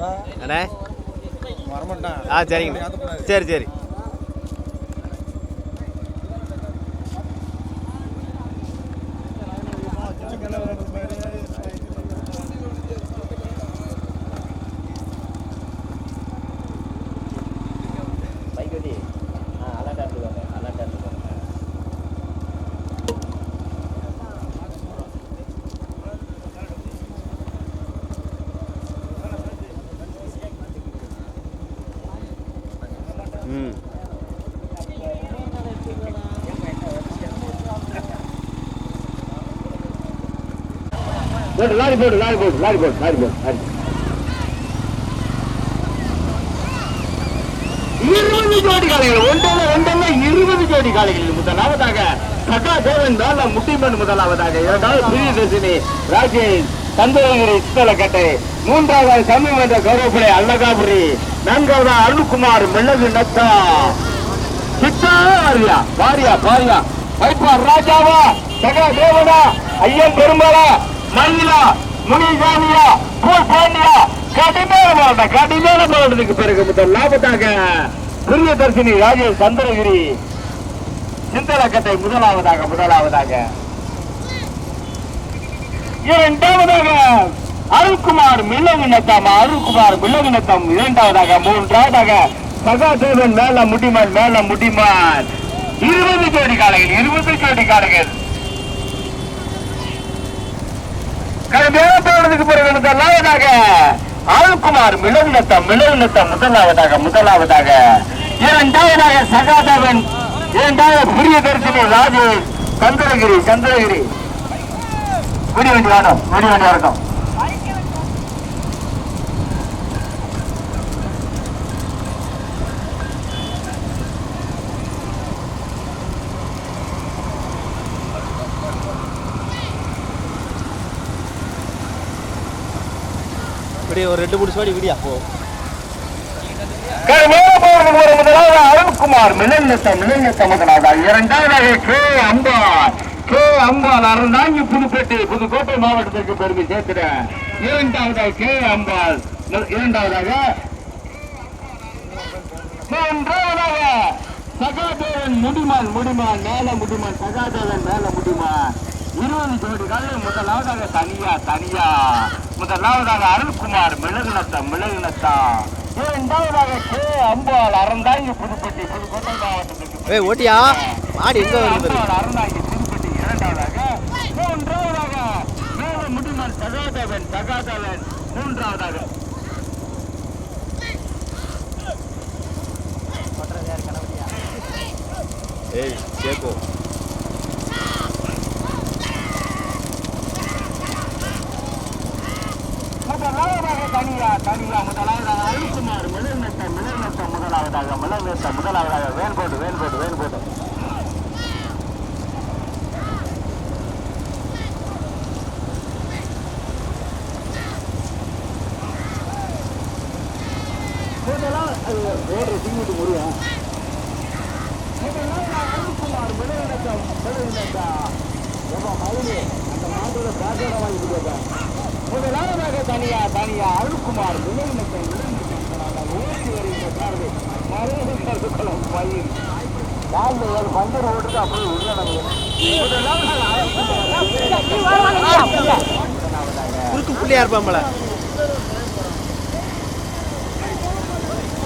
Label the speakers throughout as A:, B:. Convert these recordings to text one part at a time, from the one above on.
A: அண்ணே.
B: வரமாட்டான்?
A: ஆ சரிங்க சரி சரி.
C: போட்டு லாரி போடு லாரி போடு லாரி போடு லாரி போடு லாரி இருபது ஜோடி காலைகள் ஒன்றல்ல ஒன்றல்ல இருபது ஜோடி காலைகள் முதலாவதாக சகா தேவன் தான் முட்டிமன் முதலாவதாக. இரண்டாவது பிரியதர்சினி ராஜேஷ் தந்தரகிரி சித்தலக்கட்டை மூன்றாவது சமீபந்த கௌரவப்படை அல்லகாபுரி நான்காவது அருண்குமார் மிளகு நத்தா. சித்தா வாரியா வாரியா வாரியா வைப்பார் ராஜாவா சகா தேவனா ஐயன் பெருமாளா. மயிலா முனிசாமியா பூல் பாண்டியா கடுமையான போராட்டம் கடுமையான போராட்டத்துக்கு பிறகு முதல் லாபத்தாக பிரியதர்சினி ராஜேஷ் சந்திரகிரி சிந்தலக்கத்தை முதலாவதாக முதலாவதாக. இரண்டாவதாக அருள்குமார் மில்லவினத்தம் அருள்குமார் மில்லவினத்தம். இரண்டாவதாக மூன்றாவதாக சகாதேவன் மேல முடிமான் மேல முடிமான் இருபது ஜோடி காலைகள் இருபது ஜோடி காலைகள் கடுமையான போனதுக்கு பிறகு முதலாவதாக அருள்குமார் மிளகுநத்தம் மிளகுநத்தம் முதலாவதாக முதலாவதாக. இரண்டாவதாக சகாதேவன் இரண்டாவது பிரியதர்சினி ராஜேஷ் சந்திரகிரி சந்திரகிரி. குடி வண்டி வேணும் குடி வண்டி
A: இப்படி ஒரு ரெண்டு மூணு சோடி விடியா போ.
C: முதலாவது அருண்குமார். மிளநத்தம் மிளநத்தம் முதலாவது இரண்டாவதாக கே அம்பாள். கே அம்பாள் அறந்தாங்கி புதுப்பேட்டை புதுக்கோட்டை மாவட்டத்திற்கு பெருமை சேர்க்கிறேன் இரண்டாவதாக கே அம்பாள். இரண்டாவதாக மூன்றாவதாக சகாதேவன் முடிமான் முடிமான் மேல முடிமான் சகாதேவன் மேல முடிமான் இருபது ஜோடி காலில் முதலாவதாக தனியா தனியா. முதலாவதாக அருள்குமார் மிளகுநத்தம் மிளகுநத்தம் இரண்டாவதாக கே. அம்பாள் அறந்தாங்கி புதுப்பட்டி புதுக்கோட்டை மாவட்டத்துக்கு
A: ஓட்டியா? மாடு எங்க வருது
C: அறந்தாங்கி புதுப்பட்டி இரண்டாவதாக மூன்றாவதாக மேல முடிமான் சகாதேவன் சகாதேவன் மூன்றாவதாக.
A: ஏய் கேக்கோ.
C: முதலாவதாக தனியா தனியா முதலாவதாக அருள்குமார் மிளநத்தம் மிளநத்தம் முதலாவதாக மிளநத்தம் முதலாவதாக வேல்கோடு வேல்கோடு வேல்கோடு வேறு சிங்கிட்டு முருகன் முதலாவதாக அருள்குமார் மிளநத்தம் மிளநத்தம் ஏப்பா மயிலு அந்த மாட்டோட காசோட வாங்கி முதலாவதாக தனியா தனியா அருள்குமார் விளைநிலத்தை ஓட்டி வருகின்ற சார்பு மருதகுளம் பயிர். ஏழு பந்தர் ஓட்டுக்கு அப்படியே உள்ளடங்கு
A: புள்ளியா இருப்பாம்பல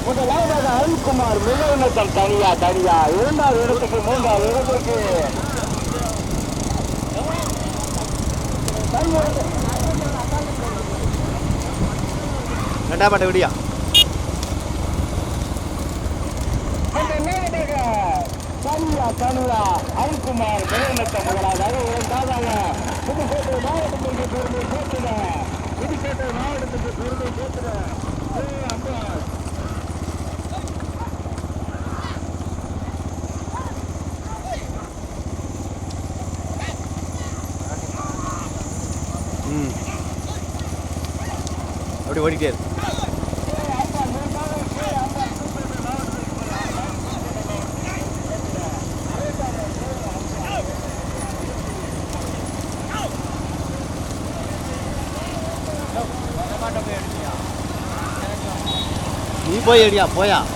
C: முதலாவதாக அருள்குமார் விளைநிலத்தம் தனியா தனியா. இரண்டாவது இடத்துக்கு மூன்றாவது இடத்துக்கு
A: ரெண்டா மாட்டை விடியா.
C: தனியா தனியா அருள்குமார் விளைநிலத்தம் முதலாவதாக இரண்டாவதாக புதுக்கோட்டை மாவட்டத்திற்கு பெருமை சேர்த்துட புதுக்கோட்டை மாவட்டத்துக்கு பெருமை
A: ம். அப்படி ஓடிட்டே இரு
C: நீ போய் அடியா போயா ஆ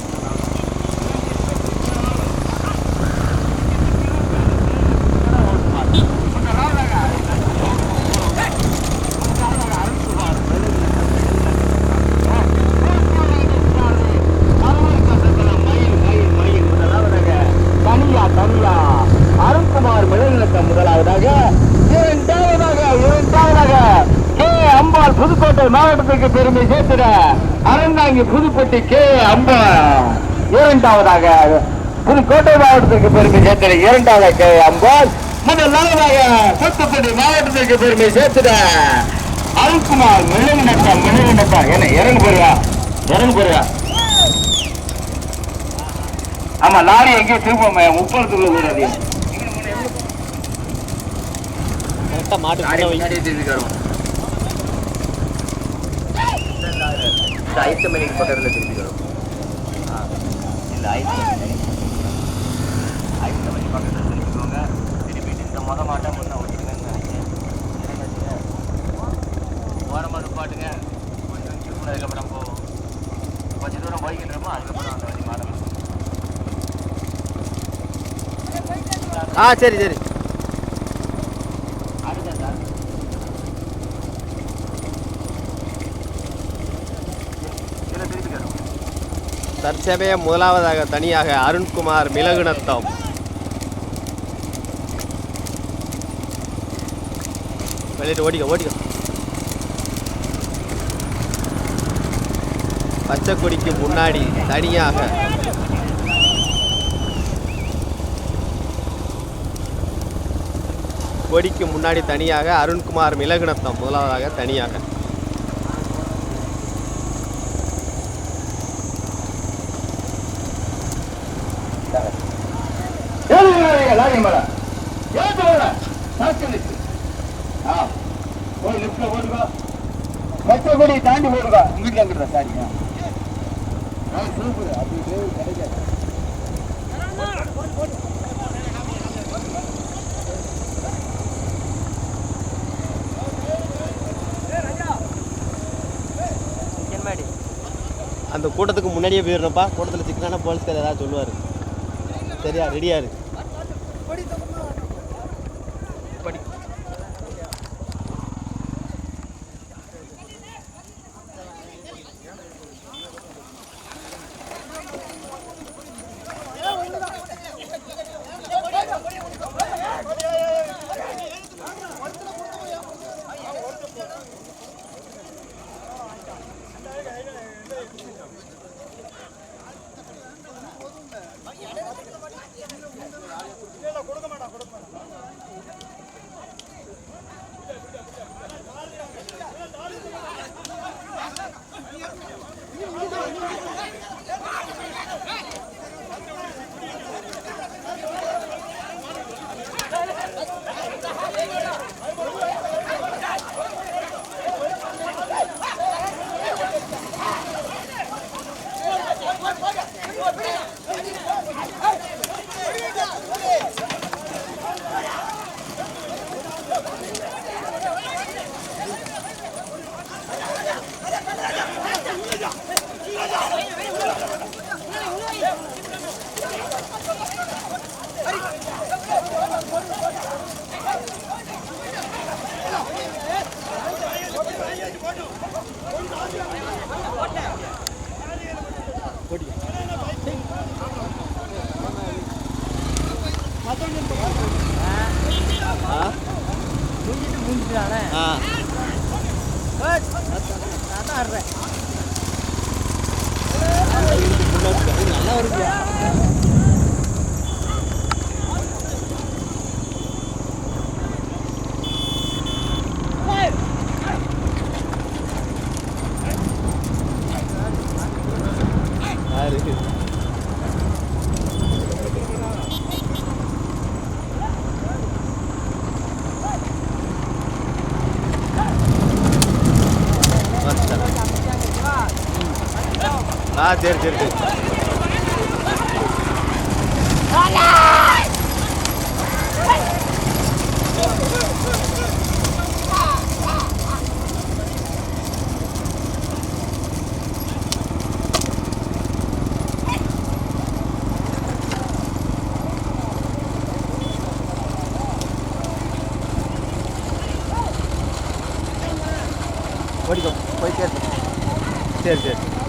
D: தனியா தனியா அருண்குமார் மிளநிலக்கம் முதலாவதாக இரண்டாவதாக இரண்டாவதாக கே அம்பாள் புதுக்கோட்டை மாவட்டத்துக்கு பெருமை சேர்த்திட அறந்தாங்கி புதுப்பட்டி கே அம்பாள் இரண்டாவதாக புதுக்கோட்டை மாவட்டத்திற்கு பெருமை சேர்த்திட இரண்டாவது கே. அம்பாள் முதலாவதாக தூத்துக்குடி மாவட்டத்திற்கு பெருமை சேர்த்திட அருண்குமார் மிளநிலக்கம் மிளநிலக்கம் என்ன இறங்கு போடுவா இறங்கு போடுவா ஆமா லாரி எங்கேயோ திரும்ப முப்பதுக்குள்ள கூடாது
C: மாட்டு
D: ஐத்த மணிக்கு பக்கத்துல இந்த ஐந்து ஐந்து வழி மணி பக்கத்துல திருப்பிக்கோங்க திருப்பிட்டு இந்த மொத மாட்டை முன்ன ஓட்டிக்கணும்னு நினைக்கிறேன். ஓரமாக இருப்பாட்டுங்க கொஞ்சம் திருப்பினதுக்கப்புறம் போவோம் கொஞ்சம் தூரம் போய்கிட்டு அதுக்கப்புறம் அந்த வழி மாடணும்
C: ஆ சரி சரி. தற்சமயம் முதலாவதாக தனியாக அருண்குமார் மிளகுநத்தம் வெளியிட்டு ஓடிக்க ஓடிக்க. பச்சை கொடிக்கு முன்னாடி தனியாக கொடிக்கு முன்னாடி தனியாக அருண்குமார் மிளகுநத்தம் முதலாவதாக தனியாக.
D: பச்சைக்கொடி தாண்டி போடுவா சாரிங்க சூப்பர் அப்படி கிடைக்காது.
C: அந்த கூட்டத்துக்கு முன்னாடியே போயிடணும்ப்பா. கூட்டத்தில் சிக்கனான போலீஸ்கார் ஏதாவது சொல்லுவார். சரியா? ரெடியா இருக்கு
A: சரி சரி சரி. ஓடிக்கோ போய் கேட்டு சரி சரி.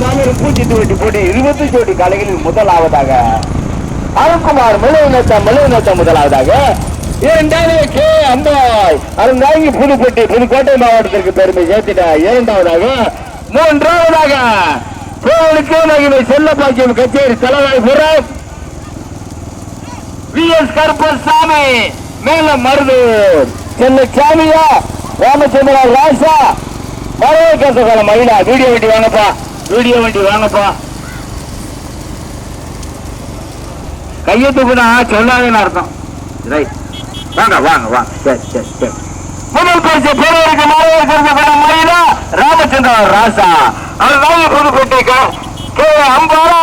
C: மாநிலம் பூச்சித்து வெட்டி போட்டி இருபத்தி ஜோடி காலைகளில் முதலாவதாக அருண்குமார் மெழுகுநத்த மெழுகுநத்த முதலாவதாக இரண்டாவது கே அம்பாள். அருந்தாங்கி புதுப்பட்டி புதுக்கோட்டை மாவட்டத்திற்கு பெருமை சேர்த்திட இரண்டாவதாக மூன்றாவதாக கோவிலுக்கு மகிமை செல்ல பாக்கியம் கச்சேரி தலைவாய்புரம் வி எஸ் கருப்பசாமி மேல மருது சென்னை சாமியா ராமச்சந்திரா ராசா. மரவே கசகால மயிலா வீடியோ வண்டி வாங்கப்பா வீடியோ வண்டி வாங்கப்பா. கையை தூக்குனா சொல்லாதேன்னு அர்த்தம். ரைட் வாங்க வாங்க வாங்க. சரி சரி சரி. முதல் பரிசு பெரியவருக்கு மரவே கசகால மயிலா ராமச்சந்திரா ராசா. அவர் வாங்கி கே. அம்பாரா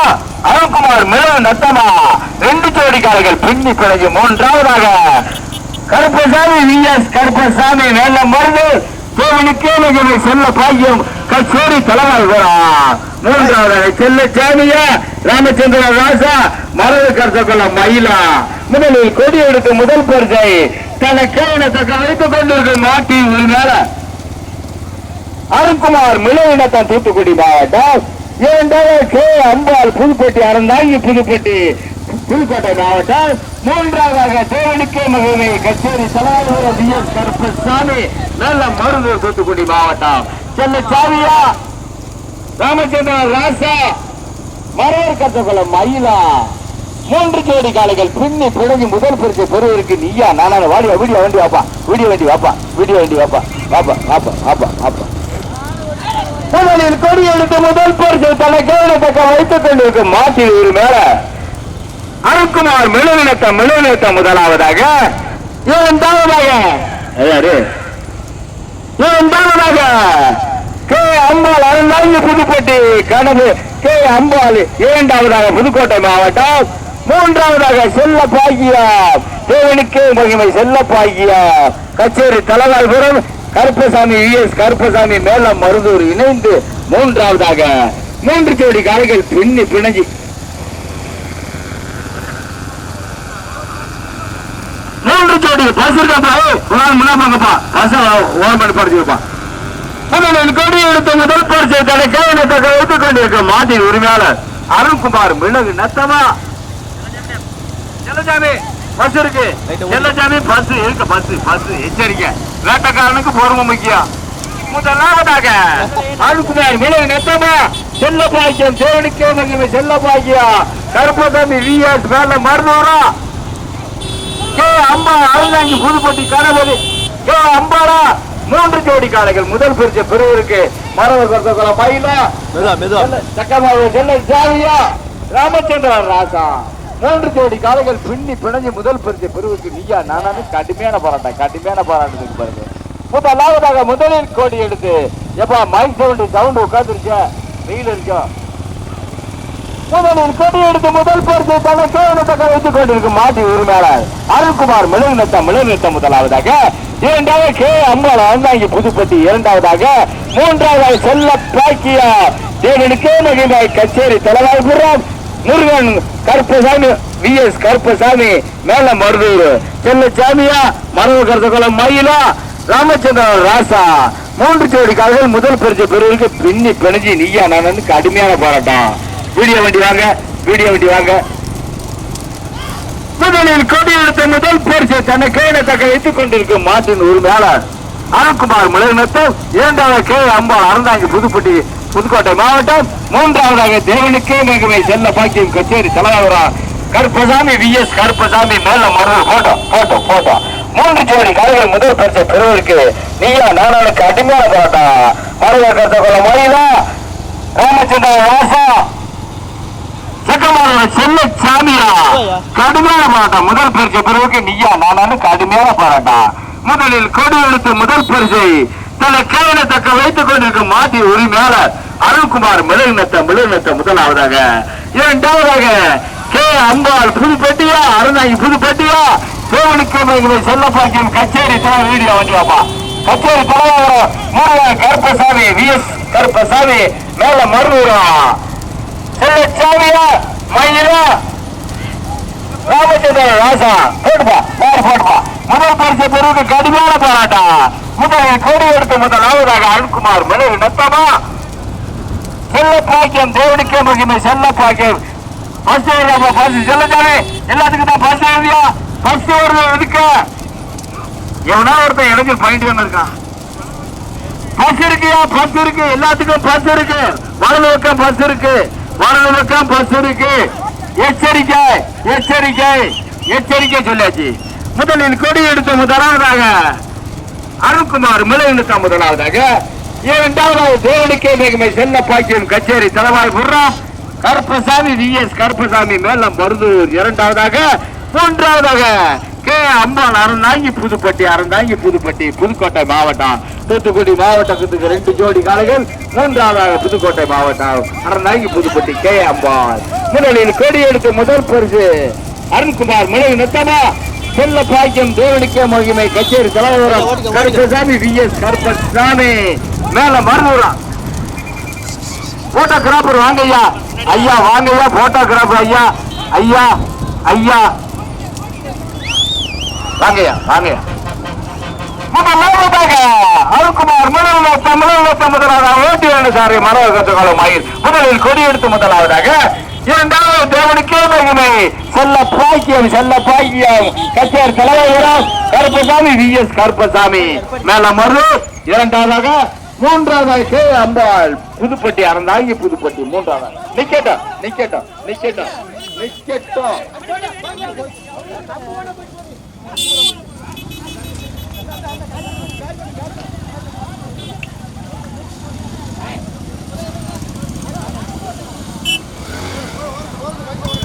C: அருண்குமார் மேல நத்தமா. ரெண்டு ஜோடிக்காரர்கள் பின்னி பிறகு மூன்றாவதாக. கருப்பசாமி வி எஸ் கருப்பசாமி மேல மருந்து. கோவிலுக்கே மிகவும் செல்ல பாக்கியம் கச்சேரி தலைவர் மூன்றாவதாக செல்ல சாமியா ராமச்சந்திர ராசா மரது கருத்தக்கொள்ள மயிலா. முதலில் கொடி எடுத்து முதல் பரிசை தனக்கே தக்க வைத்துக் கொண்டிருக்கும் நாட்டின் ஒரு மேல அருண்குமார் மிளவினத்தான் தூத்துக்குடி மாவட்டம். இரண்டாவது கே. அம்பாள் புதுப்பட்டி அறந்தாங்கி புதுப்பட்டி புதுக்கோட்டை மாவட்டம். மூன்றாவதாக தேவனுக்கே மகிமை கச்சேரி தலைவர் வி எஸ் கருப்பசாமி நல்ல மருந்து தூத்துக்குடி மாவட்டம். செல்ல சாமியா ராமச்சந்திரன் ராசா மரவர் கத்தகுளம் மயிலா. மூன்று ஜோடி காளைகள் பின்னி பிழைஞ்சு முதல் பரிசு பெறுவதற்கு நீயா? நானான வாடி வீடியோ வண்டி வாப்பா. வீடியோ வண்டி வாப்பா. வீடியோ வண்டி வாப்பா. வாப்பா வாப்பா வாப்பா வாப்பா. முதலில் கொடி எடுத்து முதல் பரிசு தன்னை கவனத்தக்க வைத்துக் கொண்டிருக்கும் மாட்டில் ஒரு மேல. அருக்குமார் மெழுவினத்த மெழுவினத்த முதலாவதாக. இரண்டாவதாக யாரு? இரண்டாவதாக கே. அம்பாள் அறந்தாங்க புதுக்கோட்டை கனவு. கே. அம்பாள் இரண்டாவதாக புதுக்கோட்டை மாவட்டம். மூன்றாவதாக செல்ல பாகியா தேவனுக்கே மகிமை செல்ல பாகியா கச்சேரி தலைவாய்புரம் கருப்பசாமி யுஎஸ் கருப்பசாமி மேல மருதூர் இணைந்து மூன்றாவதாக மூன்று ஜோடி காலைகள் பின்னி பிணைஞ்சி. மூன்று ஜோடி பஸ் இருக்காப்பா ஒரு பஸ் ஓன் பண்ணி படிச்சுப்பா கொடி எடுத்த முதல் பரிசை தடை கைவினத்தக்க வைத்துக் உரிமையாளர் அருண்குமார் மிளகு நத்தமா? செல்லசாமி பஸ் இருக்கு. செல்லசாமி பஸ் இருக்கு பஸ் பஸ் எச்சரிக்கை. வேட்டக்காரனுக்கு பொறுமை முக்கியம். முதலாவதாக அருண்குமார் மிளகு நத்தமா செல்ல பாக்கியம் தேவனுக்கே மகிமை செல்ல பாக்கியம் கருப்பசாமி மேல மருந்தூரா கே அம்பா அருந்தாங்கி புதுப்பட்டி கணபதி. கே அம்பாடா மூன்று ஜோடி காளைகள் முதல் பிரிச்ச பெருவருக்கு மரவ
A: மெதுவா மெதுவா.
C: சக்கரமாக செல்ல ஜாவியா ராமச்சந்திரன் ராசா. மூன்று தேடி காலைகள் பின்னி பிணைஞ்சு முதல் பரிசை பெறுவதற்கு நீயா நானு கடுமையான போராட்டம் கடுமையான போராட்டத்துக்கு பாருங்க. முதலாவதாக முதலில் கோடி எடுத்து எப்பா மைக் சவுண்ட் சவுண்ட் உட்காந்துருச்சா வெயில் இருக்கோம் முதலில் கொடி எடுத்து முதல் பரிசை தன்னை கேவலத்தக்க வைத்துக் கொண்டிருக்கும் மாட்டி உரிமையாளர் அருண்குமார் மிளகுநத்தம் மிளகுநத்தம் முதலாவதாக இரண்டாவது கே. அம்பாள் அந்தாங்கி புதுப்பட்டி இரண்டாவதாக மூன்றாவது செல்ல பாக்கியா தேவனுக்கே மகிழ்ந்தாய் கச்சேரி தலைவாய்புரம் முருகன் கருப்பசாமி வி எஸ் கருப்பசாமி மேல மருதூர். செல்லசாமியா மரபு கருத்தகுளம் மயிலா ராமச்சந்திரன் ராசா. மூன்று ஜோடி கால்கள் முதல் பரிசு பெறுவதற்கு பின்னி பிணைஞ்சி நீயா நான் கடுமையான போராட்டம். வீடியோ வண்டி வாங்க வீடியோ வண்டி வாங்க. முதலில் கொடி எடுத்த முதல் பரிசு தன்னை கையில தக்க வைத்துக் கொண்டிருக்கும் மாட்டின் உரிமையாளர் அருண்குமார் முளைநத்தம் இரண்டாவது கே. அம்பாள் அறந்தாங்கி புதுப்பட்டி புதுக்கோட்டை மாவட்டம். மூன்றாவதாக தேவனுக்கே மகிமை செல்ல பாக்கியம் கச்சேரி தலைவரம் கருப்பசாமி வி. எஸ். கருப்பசாமி மேல மருள் போட்டோ போட்டோ போட்டோ. மூன்று ஜோடி காலைகள் முதல் பரிசை பெறுவதற்கு நீயா நானாளுக்கு அடிமையான போராட்டம் மருவ கருத்த கொள்ள மொழியிலா ராமச்சந்திரன் ராசா சக்கமான செல்ல சாமியா கடுமையான போராட்டம். முதல் பரிசை பெறுவதற்கு நீயா நானானு கடுமையான போராட்டம் முதலில் கொடி எடுத்து முதல் பரிசை தன்னை கையில வைத்துக் கொண்டிருக்கும் மாட்டி உரிமையாளர் அருண்குமார் மிளகுநத்த மிளகுநத்த முதலாவதாக. இரண்டாவதாக கே. அம்பாள் புதுப்பட்டியா அருணாகி புதுப்பட்டியா தேவனுக்கு மகிமை செல்ல கச்சேரி தலைவர் வீடியோ வந்துவாப்பா கச்சேரி தலைவர் முருகன் கருப்பசாமி வி எஸ் கருப்பசாமி மேல மருவூரா செல்லச்சாமியா மயிலா ராமச்சந்திர ராசா போட்டுப்பா மாறு போட்டுப்பா. முதல் பரிசு பெறுவது கடுமையான போராட்டம். முதலில் கோடி எடுத்த முதலாவதாக அருண்குமார் மிளகு நத்தமா. செல்ல பாக்கியம் தேவனுக்கே மகிமை செல்ல பாக்கியம். பஸ் பஸ் செல்லச்சாமி எல்லாத்துக்கும் தான் பஸ் எழுதியா பஸ் வருது எதுக்கு? எவனா ஒருத்தன் இடைஞ்சல் பாயிண்ட் ஒன்று இருக்கான் பஸ் இருக்குயா பஸ் இருக்கு. எல்லாத்துக்கும் பஸ் இருக்கு. வலது பக்கம் பஸ் இருக்கு. வலது பக்கம் பஸ் இருக்கு. எச்சரிக்கை எச்சரிக்கை எச்சரிக்கை சொல்லாச்சு முதலில் கொடி எடுத்த முதலாவதாக அருண்குமார் மிளகுத்த முதலாவதாக. இரண்டாவது தேவனுக்கே மிகமை செல்ல Bakkiyam Kacheri Thalaivaipuram Karuppasamy V. S. Karuppasamy Melam Marudur இரண்டாவதாக மூன்றாவதாக கே. அம்பாள் அறந்தாங்கி புதுப்பட்டி அறந்தாங்கி புதுப்பட்டி புதுக்கோட்டை மாவட்டம். தூத்துக்குடி மாவட்டத்துக்கு ரெண்டு ஜோடி காளைகள் மூன்றாவதாக புதுக்கோட்டை மாவட்டம் அறந்தாங்கி புதுப்பட்டி கே அம்பாள். முதலில் கொடி எடுத்து முதல் பரிசு அருண்குமார் மிளகு நத்தமா செல்ல பாக்கியம் தேவனுக்கே மகிமை. Kacheri Thalaivaram Karuppasamy V S Karuppasamy. மேல மருதூரா போட்டோகிராஃபர் வாங்க ஐயா ஐயா வாங்க ஐயா போட்டோகிராஃபர் ஐயா. ஐயா ஐயா. வாங்கய்யா வாங்கய்யா முதலாவதாக அருக்குமார் முதல்வர் தமிழக முதலாவதாக ஓட்டி வேண்டு சாரி மனோக கத்துக்காலம் மயில். முதலில் கொடியெடுத்து முதலாவதாக இரண்டாவது தேவனுக்கே மகிமை செல்ல பாக்கியம் செல்ல பாக்கியம். கச்சேர் தலைவரம் கருப்பசாமி வி. எஸ். கருப்பசாமி. மேல மரு இரண்டாவதாக மூன்றாவதாக கே. அம்பாள். புதுப்பட்டி அறந்தாங்கி புதுப்பட்டி மூன்றாவது நிக்கட்டும் நிக்கட்டும் நிக்கட்டும் நிக்கட்டும். Thank you.